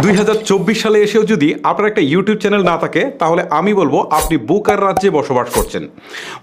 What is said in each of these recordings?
দুই হাজার চব্বিশ সালে এসেও যদি আপনার একটা ইউটিউব চ্যানেল না থাকে, তাহলে আমি বলব আপনি বুকার রাজ্যে বসবাস করছেন।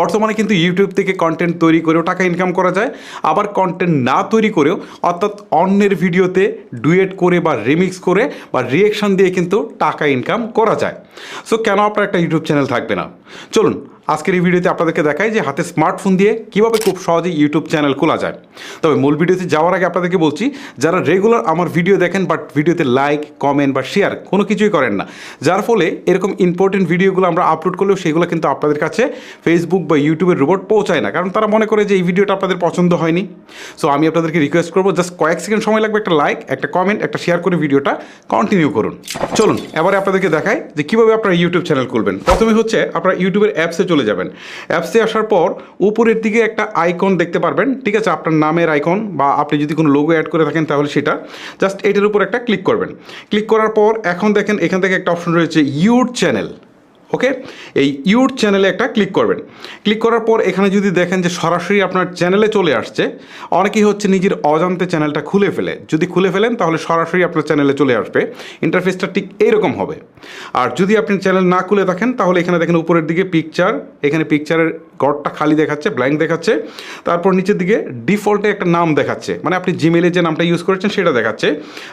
বর্তমানে কিন্তু ইউটিউব থেকে কন্টেন্ট তৈরি করেও টাকা ইনকাম করা যায়, আবার কন্টেন্ট না তৈরি করেও অর্থাৎ অন্যের ভিডিওতে ডুয়েট করে বা রিমিক্স করে বা রিয়েকশন দিয়ে কিন্তু টাকা ইনকাম করা যায়। সো কেন আপনার একটা ইউটিউব চ্যানেল থাকবে না? চলুন আজকের এই ভিডিওতে আপনাদেরকে দেখাই যে হাতে স্মার্টফোন দিয়ে কীভাবে খুব সহজে ইউটিউব চ্যানেল খোলা যায়। তবে মূল ভিডিওতে যাওয়ার আগে আপনাদেরকে বলছি, যারা রেগুলার আমার ভিডিও দেখেন বাট ভিডিওতে লাইক কমেন্ট বা শেয়ার কোনো কিছুই করেন না, যার ফলে এরকম ইম্পর্টেন্ট ভিডিওগুলো আমরা আপলোড করলেও সেগুলো কিন্তু আপনাদের কাছে ফেসবুক বা ইউটিউবের রোবট পৌঁছায় না, কারণ তারা মনে করে যে এই ভিডিওটা আপনাদের পছন্দ হয়নি। সো আমি আপনাদেরকে রিকোয়েস্ট করব জাস্ট কয়েক সেকেন্ড সময় লাগবে একটা লাইক একটা কমেন্ট একটা শেয়ার করে ভিডিওটা কন্টিনিউ করুন। চলুন, এবারে আপনাদেরকে দেখাই যে কীভাবে আপনারা ইউটিউব চ্যানেল খুলবেন। প্রথমে হচ্ছে আপনারা ইউটিউবের অ্যাপসে চলে যাবেন। অ্যাপসে আসার পর উপরের দিকে একটা আইকন দেখতে পারবেন। ঠিক আছে, আপনার নামের আইকন বা আপনি যদি কোনো লোগো অ্যাড করে থাকেন তাহলে সেটা জাস্ট এটার উপর একটা ক্লিক করবেন। ক্লিক করার পর এখন দেখেন, এখান থেকে একটা অপশন রয়েছে ইউর চ্যানেল ওকে? এই ইউর চ্যানেলে একটা ক্লিক করবেন। ক্লিক করার পর এখানে যদি দেখেন যে সরাসরি আপনার চ্যানেলে চলে আসছে, অনেকেই হচ্ছে নিজের অজান্তে চ্যানেলটা খুলে ফেলে। যদি খুলে ফেলেন, তাহলে সরাসরি আপনার চ্যানেলে চলে আসবে। ইন্টারফেসটা ঠিক এইরকম হবে। আর যদি আপনি চ্যানেল না খুলে থাকেন, তাহলে এখানে দেখেন উপরের দিকে পিকচার এখানে পিকচারের গড়টা খালি দেখাচ্ছে ব্ল্যাঙ্ক দেখাচ্ছে। তারপর নিচের দিকে ডিফল্টে একটা নাম দেখাচ্ছে। মানে আপনি জিমেলে যে নামটা ইউজ করেছেন, সেটা দেখাচ্ছে।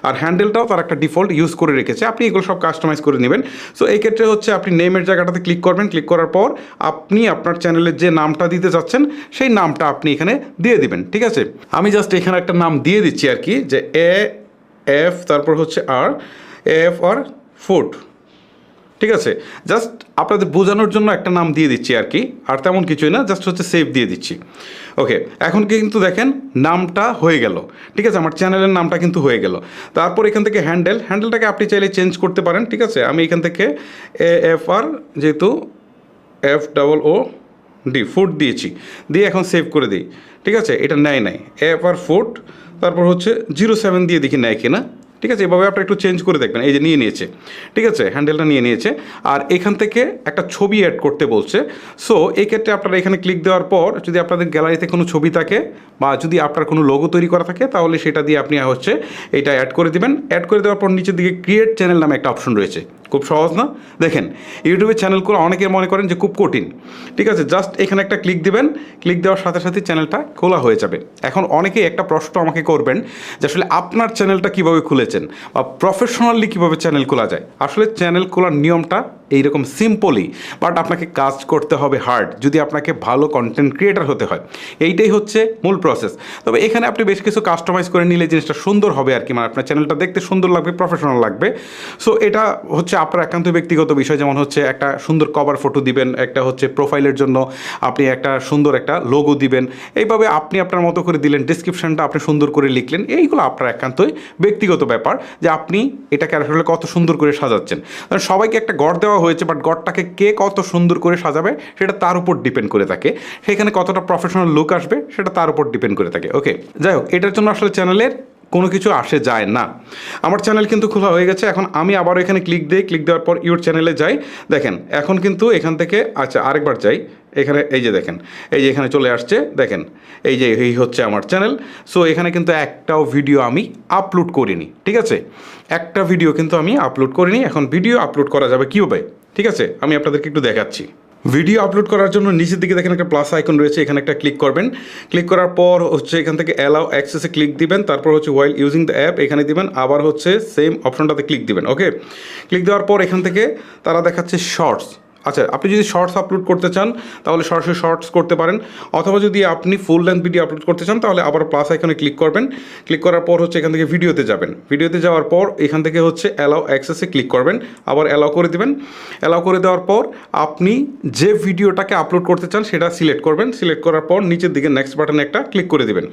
আর হ্যান্ডেলটাও তার একটা ডিফল্ট ইউজ করে রেখেছে। আপনি এগুলো সব কাস্টমাইজ করে নেবেন। সো এই ক্ষেত্রে হচ্ছে আপনি নেমের জায়গাটাতে ক্লিক করবেন ক্লিক করার পর আপনি আপনার চ্যানেলের যে নামটা দিতে চাচ্ছেন সেই নামটা আপনি এখানে দিয়ে দিবেন, ঠিক আছে? আমি জাস্ট এখানে একটা নাম দিয়ে দিচ্ছি আর কি, যে এ এফ তারপর হচ্ছে আর এফ আর ফুড ঠিক আছে? জাস্ট আপনাদের বোঝানোর জন্য একটা নাম দিয়ে দিচ্ছি আর কি, আর তেমন কিছুই না জাস্ট হচ্ছে সেভ দিয়ে দিচ্ছি। ওকে এখন কিন্তু দেখেন নামটা হয়ে গেল। ঠিক আছে? আমার চ্যানেলের নামটা কিন্তু হয়ে গেল। তারপর এখান থেকে হ্যান্ডেল হ্যান্ডেলটাকে আপনি চাইলে চেঞ্জ করতে পারেন, ঠিক আছে? আমি এখান থেকে এ এফ আর যেহেতু F double O D food দিয়েছি। দিয়ে এখন সেভ করে দিই। ঠিক আছে? এটা নেয় নাই। এফ আর ফুড তারপর হচ্ছে জিরো সেভেন দিয়ে দেখি নেয় কিনা। ঠিক আছে? এভাবে আপনারা একটু চেঞ্জ করে দেখবেন। এই যে নিয়ে নিয়েছে। ঠিক আছে? হ্যান্ডেলটা নিয়ে নিয়েছে। আর এখান থেকে একটা ছবি অ্যাড করতে বলছে। সো এই ক্ষেত্রে আপনারা এখানে ক্লিক দেওয়ার পর যদি আপনাদের গ্যালারিতে কোনো ছবি থাকে বা যদি আপনার কোনো লোগো তৈরি করা থাকে, তাহলে সেটা দিয়ে আপনি হচ্ছে এটা অ্যাড করে দেবেন। অ্যাড করে দেওয়ার পর নিচের দিকে ক্রিয়েট চ্যানেল নামে একটা অপশন রয়েছে। খুব সহজ না? দেখেন ইউটিউবে চ্যানেল খোলা অনেকে মনে করেন যে খুব কঠিন। ঠিক আছে, জাস্ট এখানে একটা ক্লিক দিবেন। ক্লিক দেওয়ার সাথে সাথে চ্যানেলটা খোলা হয়ে যাবে। এখন অনেকেই একটা প্রশ্ন আমাকে করবেন যে আসলে আপনার চ্যানেলটা কীভাবে খুলেছেন? বা প্রফেশনালি কীভাবে চ্যানেল খোলা যায়? আসলে চ্যানেল খোলার নিয়মটা এইরকম সিম্পলি বাট আপনাকে কাজ করতে হবে হার্ড যদি আপনাকে ভালো কন্টেন্ট ক্রিয়েটার হতে হয়। এইটাই হচ্ছে মূল প্রসেস তবে এখানে আপনি বেশ কিছু কাস্টমাইজ করে নিলে জিনিসটা সুন্দর হবে আর কি মানে আপনার চ্যানেলটা দেখতে সুন্দর লাগবে প্রফেশনাল লাগবে। সো এটা হচ্ছে আপনার একান্ত ব্যক্তিগত বিষয়, যেমন হচ্ছে একটা সুন্দর কভার ফটো দিবেন, একটা হচ্ছে প্রোফাইলের জন্য আপনি একটা সুন্দর একটা লোগো দিবেন। এইভাবে আপনি আপনার মতো করে দিলেন ডিসক্রিপশনটা আপনি সুন্দর করে লিখলেন, এইগুলো আপনার একান্তই ব্যক্তিগত ব্যাপার যে আপনি এটাকে আসলে কত সুন্দর করে সাজাচ্ছেন। সবাইকে একটা গড় দেওয়া হয়েছে বাট গড়টাকে কে কত সুন্দর করে সাজাবে, সেটা তার উপর ডিপেন্ড করে থাকে। সেখানে কতটা প্রফেশনাল লুক আসবে, সেটা তার উপর ডিপেন্ড করে থাকে। ওকে যাই হোক, এটার জন্য আসলে চ্যানেলের কোনো কিছু আসে যায় না। আমার চ্যানেল কিন্তু খোলা হয়ে গেছে, এখন আমি আবার এখানে ক্লিক দিই ক্লিক দেওয়ার পর ইউর চ্যানেলে যাই। দেখেন, এখন কিন্তু এখান থেকে আচ্ছা আরেকবার যাই। এখানে এই যে দেখেন, এই যে এখানে চলে আসছে, দেখেন, এই যে এই হচ্ছে আমার চ্যানেল সো এখানে কিন্তু একটাও ভিডিও আমি আপলোড করিনি, ঠিক আছে? একটা ভিডিও কিন্তু আমি আপলোড করিনি, এখন ভিডিও আপলোড করা যাবে কীভাবে? ঠিক আছে? আমি আপনাদেরকে একটু দেখাচ্ছি। ভিডিও আপলোড করার জন্য নিচের দিকে দেখেন একটা প্লাস আইকন রয়েছে, এখানে একটা ক্লিক করবেন। ক্লিক করার পর হচ্ছে এখান থেকে অ্যালাউ অ্যাক্সেসে ক্লিক দিবেন, তারপর হচ্ছে ওয়াইল ইউজিং দ্য অ্যাপ এখানে দিবেন, আবার হচ্ছে সেম অপশনটাতে ক্লিক দিবেন ওকে ক্লিক দেওয়ার পর এখান থেকে তারা দেখাচ্ছে শর্টস আচ্ছা আপনি যদি শর্টস আপলোড করতে চান, তাহলে সরাসরি শর্টস করতে পারেন। অথবা যদি আপনি ফুল লেন্থ ভিডিও আপলোড করতে চান, তাহলে আবার প্লাস এখানে ক্লিক করবেন। ক্লিক করার পর হচ্ছে এখান থেকে ভিডিওতে যাবেন। ভিডিওতে যাওয়ার পর এখান থেকে হচ্ছে অ্যালাউ অ্যাক্সেসে ক্লিক করবেন। আবার অ্যালাউ করে দেবেন। অ্যালাউ করে দেওয়ার পর আপনি যে ভিডিওটাকে আপলোড করতে চান, সেটা সিলেক্ট করবেন। সিলেক্ট করার পর নিচের দিকে নেক্সট বাটনে একটা ক্লিক করে দেবেন।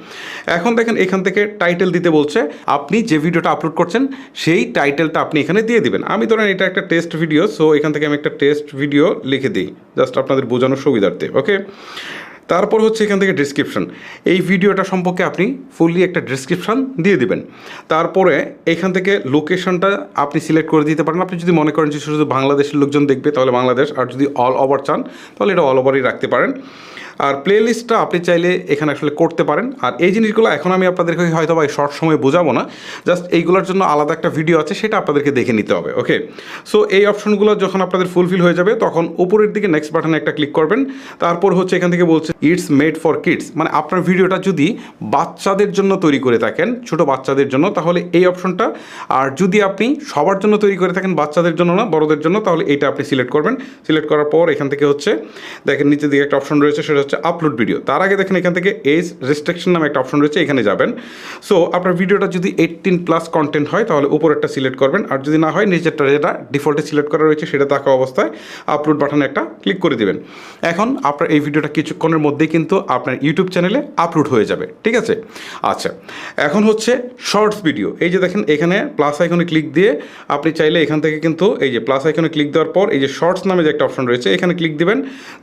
এখন দেখেন এখান থেকে টাইটেল দিতে বলছে, আপনি যে ভিডিওটা আপলোড করছেন, সেই টাইটেলটা আপনি এখানে দিয়ে দিবেন। আমি ধরেন এটা একটা টেস্ট ভিডিও সো এখান থেকে আমি একটা টেস্ট ভিডিও লিখে দিই জাস্ট আপনাদের বোঝানোর সুবিধার্থে ওকে তারপর হচ্ছে এখান থেকে ডিসক্রিপশান এই ভিডিওটা সম্পর্কে আপনি ফুললি একটা ডিসক্রিপশান দিয়ে দিবেন। তারপরে এখান থেকে লোকেশনটা আপনি সিলেক্ট করে দিতে পারেন। আপনি যদি মনে করেন যে শুধু বাংলাদেশের লোকজন দেখবে, তাহলে বাংলাদেশ, আর যদি অল ওভার চান, তাহলে এটা অল ওভারই রাখতে পারেন। আর প্লে লিস্টটা আপনি চাইলে এখানে আসলে করতে পারেন। আর এই জিনিসগুলো এখন আমি আপনাদেরকে হয়তো বা শর্ট সময় বোঝাবো না। জাস্ট এইগুলোর জন্য আলাদা একটা ভিডিও আছে, সেটা আপনাদেরকে দেখে নিতে হবে ওকে সো এই অপশনগুলো যখন আপনাদের ফুলফিল হয়ে যাবে, তখন উপরের দিকে নেক্সট বাটনে একটা ক্লিক করবেন। তারপর হচ্ছে এখান থেকে বলছে ইটস মেড ফর কিডস মানে আপনার ভিডিওটা যদি বাচ্চাদের জন্য তৈরি করে থাকেন, ছোট বাচ্চাদের জন্য, তাহলে এই অপশনটা আর যদি আপনি সবার জন্য তৈরি করে থাকেন, বাচ্চাদের জন্য না, বড়দের জন্য, তাহলে এইটা আপনি সিলেক্ট করবেন। সিলেক্ট করার পর এখান থেকে হচ্ছে, দেখেন নিচের দিকে একটা অপশন রয়েছে, সেটা হচ্ছে আপলোড ভিডিও তার আগে দেখেন এখান থেকে এজ রেস্ট্রিকশন নামে একটা অপশন রয়েছে, এখানে যাবেন। সো আপনার ভিডিওটা যদি এইটিন প্লাস কন্টেন্ট হয়, তাহলে উপরেরটা সিলেক্ট করবেন। আর যদি না হয় নিজেরটা যেটা ডিফল্টে সিলেক্ট করা রয়েছে, সেটা থাকা অবস্থায় আপলোড বাটনে একটা ক্লিক করে দিবেন। এখন আপনার এই ভিডিওটা কিছুক্ষণের মধ্যেই কিন্তু আপনার ইউটিউব চ্যানেলে আপলোড হয়ে যাবে, ঠিক আছে? আচ্ছা এখন হচ্ছে শর্টস ভিডিও এই যে দেখেন, এখানে প্লাস আইকনে ক্লিক দিয়ে আপনি চাইলে এখান থেকে কিন্তু এই যে প্লাস আইকনে ক্লিক দেওয়ার পর, এই যে শর্টস নামে যে একটা অপশন রয়েছে, এখানে ক্লিক দিবেন।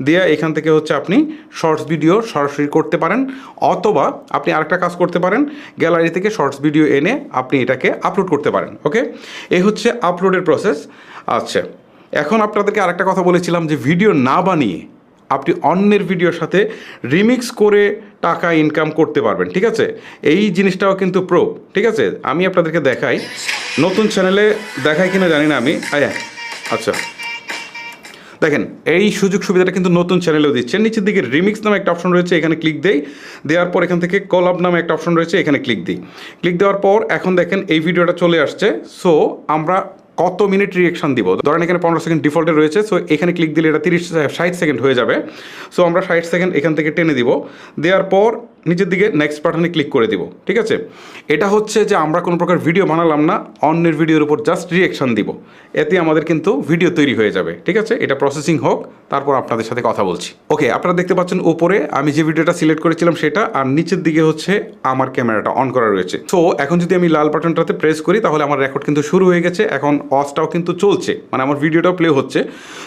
দিয়ে এখান থেকে হচ্ছে আপনি শর্টস ভিডিও সরাসরি করতে পারেন, অথবা আপনি আরেকটা কাজ করতে পারেন, গ্যালারি থেকে শর্টস ভিডিও এনে আপনি এটাকে আপলোড করতে পারেন ওকে এই হচ্ছে আপলোডের প্রসেস আচ্ছা এখন আপনাদেরকে আরেকটা কথা বলেছিলাম যে ভিডিও না বানিয়ে আপনি অন্যের ভিডিওর সাথে রিমিক্স করে টাকা ইনকাম করতে পারবেন, ঠিক আছে? এই জিনিসটাও কিন্তু প্রো ঠিক আছে? আমি আপনাদেরকে দেখাই। নতুন চ্যানেলে দেখাই কিনা জানি না আমি। আচ্ছা। দেখেন, এই সুযোগ সুবিধাটা কিন্তু নতুন চ্যানেলেও দিচ্ছে নিচের দিকে রিমিক্স নামে একটা অপশন রয়েছে, এখানে ক্লিক দেই। দেওয়ার পর এখান থেকে কলাব নামে একটা অপশন রয়েছে, এখানে ক্লিক দিই। ক্লিক দেওয়ার পর এখন দেখেন এই ভিডিওটা চলে আসছে। সো আমরা কত মিনিট রিয়েকশন দিব? ধরেন এখানে পনেরো সেকেন্ড ডিফল্টে রয়েছে সো এখানে ক্লিক দিলে এটা তিরিশ, ষাট সেকেন্ড হয়ে যাবে। সো আমরা ষাট সেকেন্ড এখান থেকে টেনে দিব। দেওয়ার পর নিচের দিকে নেক্সট বাটনে ক্লিক করে দিব, ঠিক আছে? এটা হচ্ছে যে আমরা কোনো প্রকার ভিডিও বানালাম না, অন্যের ভিডিওর উপর জাস্ট রিয়েকশন দিব। এতে আমাদের কিন্তু ভিডিও তৈরি হয়ে যাবে, ঠিক আছে? এটা প্রসেসিং হোক, তারপর আপনাদের সাথে কথা বলছি। ওকে আপনারা দেখতে পাচ্ছেন উপরে আমি যে ভিডিওটা সিলেক্ট করেছিলাম সেটা, আর নিচের দিকে হচ্ছে আমার ক্যামেরাটা অন করা রয়েছে। সো এখন যদি আমি লাল বাটনটাতে প্রেস করি, তাহলে আমার রেকর্ড কিন্তু শুরু হয়ে গেছে, এখন অসটাও কিন্তু চলছে মানে আমার ভিডিওটাও প্লে হচ্ছে।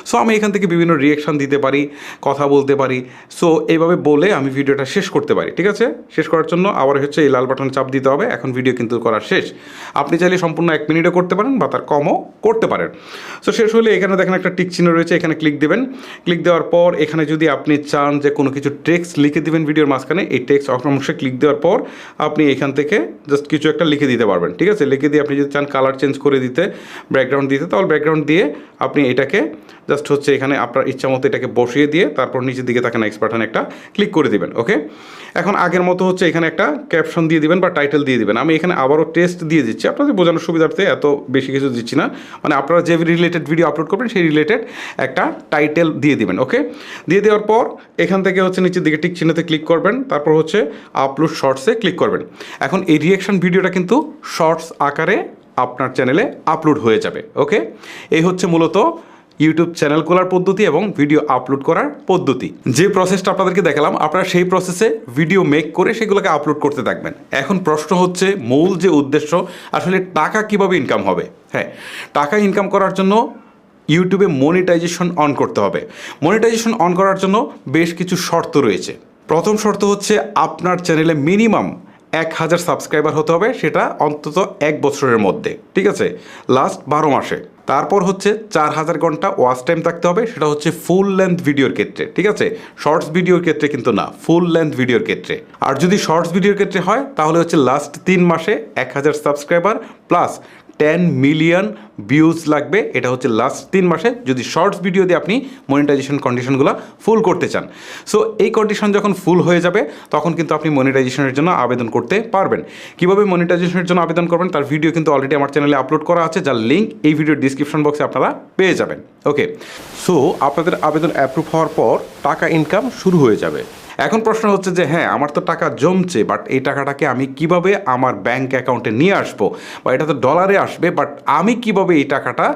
সো আমি এখান থেকে বিভিন্ন রিয়েকশন দিতে পারি, কথা বলতে পারি। সো এইভাবে বলে আমি ভিডিওটা শেষ করতে পারি, ঠিক আছে? শেষ করার জন্য আবার হচ্ছে এই লাল বাটন চাপ দিতে হবে। এখন ভিডিও কিন্তু করা শেষ। আপনি চাইলে সম্পূর্ণ এক মিনিটও করতে পারেন বা তার কমও করতে পারেন। সো শেষ হলে এখানে দেখেন একটা টিক চিহ্ন রয়েছে। এখানে ক্লিক দেবেন। ক্লিক দেওয়ার পর এখানে যদি আপনি চান যে কোনো কিছু টেক্সট লিখে দিবেন ভিডিওর মাঝখানে, এই টেক্সট অংশে ক্লিক দেওয়ার পর আপনি এখান থেকে জাস্ট কিছু একটা লিখে দিতে পারবেন। ঠিক আছে? লিখে দিয়ে আপনি যদি চান কালার চেঞ্জ করে দিতে ব্যাকগ্রাউন্ড দিতে, তাহলে ব্যাকগ্রাউন্ড দিয়ে আপনি এটাকে জাস্ট হচ্ছে এখানে আপনার ইচ্ছা মতো এটাকে বসিয়ে দিয়ে তারপর নিচের দিকে তাকে নেক্সট বাটন একটা ক্লিক করে দিবেন। ওকে এখন আগের মতো হচ্ছে এখানে একটা ক্যাপশন দিয়ে দিবেন বা টাইটেল দিয়ে দিবেন। আমি এখানে আবারও টেস্ট দিয়ে দিচ্ছি। আপনাদের বোঝানোর সুবিধার্থে এত বেশি কিছু দিচ্ছি না। মানে আপনারা যে রিলেটেড ভিডিও আপলোড করবেন, সেই রিলেটেড একটা টাইটেল দিয়ে দিবেন ওকে দিয়ে দেওয়ার পর এখান থেকে হচ্ছে নিচের দিকে টিক চিহ্নতে ক্লিক করবেন। তারপর হচ্ছে আপলোড শর্টসে ক্লিক করবেন। এখন এই রিয়েকশন ভিডিওটা কিন্তু শর্টস আকারে আপনার চ্যানেলে আপলোড হয়ে যাবে ওকে এই হচ্ছে মূলত ইউটিউব চ্যানেল খোলার পদ্ধতি এবং ভিডিও আপলোড করার পদ্ধতি। যে প্রসেসটা আপনাদেরকে দেখালাম, আপনারা সেই প্রসেসে ভিডিও মেক করে সেগুলোকে আপলোড করতে থাকবেন। এখন প্রশ্ন হচ্ছে, মূল যে উদ্দেশ্য, আসলে টাকা কীভাবে ইনকাম হবে? হ্যাঁ টাকা ইনকাম করার জন্য ইউটিউবে মনিটাইজেশন অন করতে হবে। মনিটাইজেশন অন করার জন্য বেশ কিছু শর্ত রয়েছে। প্রথম শর্ত হচ্ছে, আপনার চ্যানেলে মিনিমাম এক হাজার সাবস্ক্রাইবার হতে হবে, সেটা অন্তত এক বছরের মধ্যে। ঠিক আছে? লাস্ট বারো মাসে। তারপর হচ্ছে চার হাজার ঘণ্টা ওয়াচ টাইম থাকতে হবে, সেটা হচ্ছে ফুল লেন্থ ভিডিওর ক্ষেত্রে, ঠিক আছে? শর্টস ভিডিওর ক্ষেত্রে কিন্তু না ফুল লেন্থ ভিডিওর ক্ষেত্রে। আর যদি শর্টস ভিডিওর ক্ষেত্রে হয়, তাহলে হচ্ছে লাস্ট তিন মাসে এক হাজার subscriber plus ten million views লাগবে। এটা হচ্ছে লাস্ট তিন মাসে। যদি শর্টস ভিডিও দিয়ে আপনি মনিটাইজেশন কন্ডিশনগুলো ফুল করতে চান। সো এই কন্ডিশন যখন ফুল হয়ে যাবে, তখন কিন্তু আপনি মনিটাইজেশনের জন্য আবেদন করতে পারবেন। কীভাবে মনিটাইজেশনের জন্য আবেদন করবেন, তার ভিডিও কিন্তু অলরেডি আমার চ্যানেলে আপলোড করা আছে, যার লিঙ্ক এই ভিডিওর ডিসক্রিপশন বক্সে আপনারা পেয়ে যাবেন। ওকে সো আপনাদের আবেদন অ্যাপ্রুভ হওয়ার পর টাকা ইনকাম শুরু হয়ে যাবে। এখন প্রশ্ন হচ্ছে যে হ্যাঁ আমার তো টাকা জমছে বাট এই টাকাটাকে আমি কীভাবে আমার ব্যাংক অ্যাকাউন্টে নিয়ে আসব? বা এটা তো ডলারে আসবে বাট আমি কীভাবে এই টাকাটা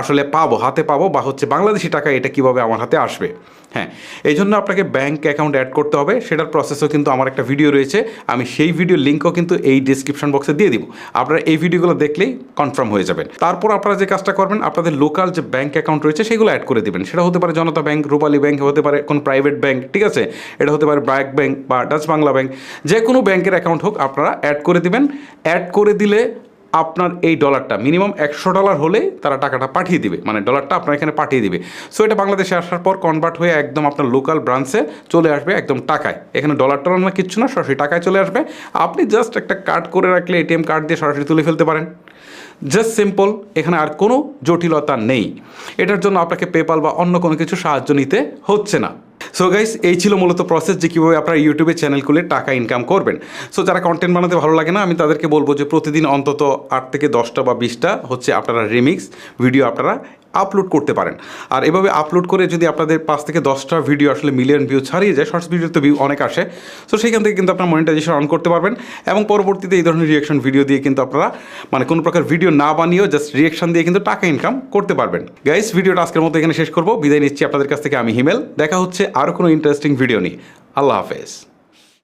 আসলে পাবো, হাতে পাবো, বা হচ্ছে বাংলাদেশি টাকা এটা কীভাবে আমার হাতে আসবে? হ্যাঁ এই জন্য আপনাকে ব্যাংক অ্যাকাউন্ট অ্যাড করতে হবে। সেটার প্রসেসও কিন্তু আমার একটা ভিডিও রয়েছে, আমি সেই ভিডিও লিঙ্কও কিন্তু এই ডিসক্রিপশন বক্সে দিয়ে দিব। আপনারা এই ভিডিওগুলো দেখলেই কনফার্ম হয়ে যাবেন। তারপর আপনারা যে কাজটা করবেন, আপনাদের লোকাল যে ব্যাংক অ্যাকাউন্ট রয়েছে, সেগুলো অ্যাড করে দিবেন। সেটা হতে পারে জনতা ব্যাংক রূপালী ব্যাংক হতে পারে কোনো প্রাইভেট ব্যাংক ঠিক আছে? এটা হতে পারে ব্র্যাক ব্যাংক বা ডাচ বাংলা ব্যাংক যে কোনো ব্যাংকের অ্যাকাউন্ট হোক, আপনারা অ্যাড করে দিবেন। অ্যাড করে দিলে আপনার এই ডলারটা মিনিমাম একশো ডলার হলে তারা টাকাটা পাঠিয়ে দিবে। মানে ডলারটা আপনার এখানে পাঠিয়ে দিবে। সো এটা বাংলাদেশে আসার পর কনভার্ট হয়ে একদম আপনার লোকাল ব্রাঞ্চে চলে আসবে একদম টাকায়। এখানে ডলার টলার না কিচ্ছু না, সরাসরি টাকায় চলে আসবে। আপনি জাস্ট একটা কার্ড করে রাখলে এটিএম কার্ড দিয়ে সরাসরি তুলে ফেলতে পারেন। জাস্ট সিম্পল এখানে আর কোনো জটিলতা নেই। এটার জন্য আপনাকে পেপাল বা অন্য কোনো কিছু সাহায্য নিতে হচ্ছে না। সো গাইস এই ছিল মূলত প্রসেস যে কীভাবে আপনার ইউটিউবে চ্যানেল খুলে টাকা ইনকাম করবেন। সো যারা কন্টেন্ট বানাতে ভালো লাগে না, আমি তাদেরকে বলব যে প্রতিদিন অন্তত আট থেকে দশটা বা বিশটা হচ্ছে আপনারা রিমিক্স ভিডিও আপনারা আপলোড করতে পারেন। আর এভাবে আপলোড করে যদি আপনাদের পাঁচ থেকে দশটা ভিডিও আসলে মিলিয়ন ভিউ ছাড়িয়ে যায় শর্টস ভিডিও তো ভিউ অনেক আসে সো সেখান থেকে কিন্তু আপনার মনিটাইজেশন অন করতে পারবেন। এবং পরবর্তীতে এই ধরনের রিয়াকশন ভিডিও দিয়ে কিন্তু আপনারা মানে কোনো প্রকার ভিডিও না বানিয়েও জাস্ট রিয়েকশন দিয়ে কিন্তু টাকা ইনকাম করতে পারবেন। গাইস ভিডিওটা আজকের মতো এখানে শেষ করব। বিদায় নিচ্ছি আপনাদের কাছ থেকে, আমি হিমেল। দেখা হচ্ছে আরও কোনো ইন্টারেস্টিং ভিডিও নিয়ে। আল্লাহ হাফেজ।